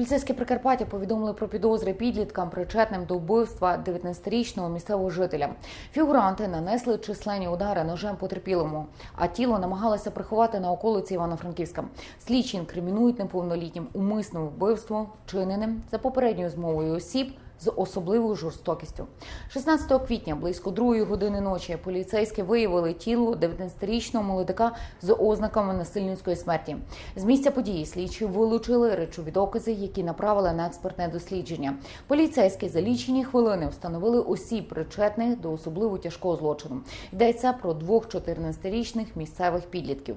Поліцейські Прикарпаття повідомили про підозри підліткам, причетним до вбивства 19-річного місцевого жителя. Фігуранти нанесли численні удари ножем потерпілому, а тіло намагалися приховати на околиці Івано-Франківська. Слідчі інкримінують неповнолітнім умисне вбивство, вчиненим за попередньою змовою осіб з особливою жорстокістю. 16 квітня близько другої години ночі поліцейські виявили тіло 19-річного молодика з ознаками насильницької смерті. З місця події слідчі вилучили речові докази, які направили на експертне дослідження. Поліцейські за лічені хвилини встановили осіб, причетних до особливо тяжкого злочину. Йдеться про двох 14-річних місцевих підлітків.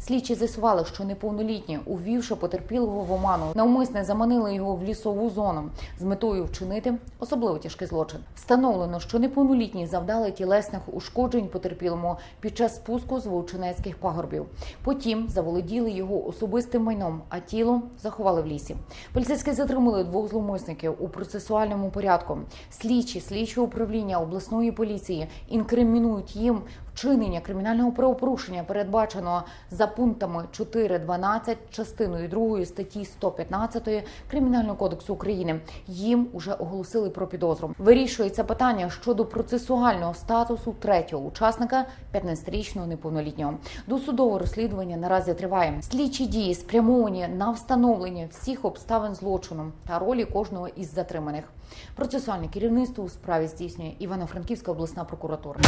Слідчі з'ясували, що неповнолітні, увівши потерпілого в оману, навмисне заманили його в лісову зону з метою вчинити особливо тяжкий злочин. Встановлено, що неповнолітні завдали тілесних ушкоджень потерпілому під час спуску з вовчинецьких пагорбів. Потім заволоділи його особистим майном, а тіло заховали в лісі. Поліцейські затримали двох зловмисників у процесуальному порядку. Слідчі слідчого управління обласної поліції інкримінують їм вчинення кримінального правопорушення, передбаченого за пунктами 4.12 частиною 2 статті 115 Кримінального кодексу України. Їм уже оголосили про підозру. Вирішується питання щодо процесуального статусу третього учасника 15-річного неповнолітнього. Досудове розслідування наразі триває. Слідчі дії спрямовані на встановлення всіх обставин злочину та ролі кожного із затриманих. Процесуальне керівництво у справі здійснює Івано-Франківська обласна прокуратура.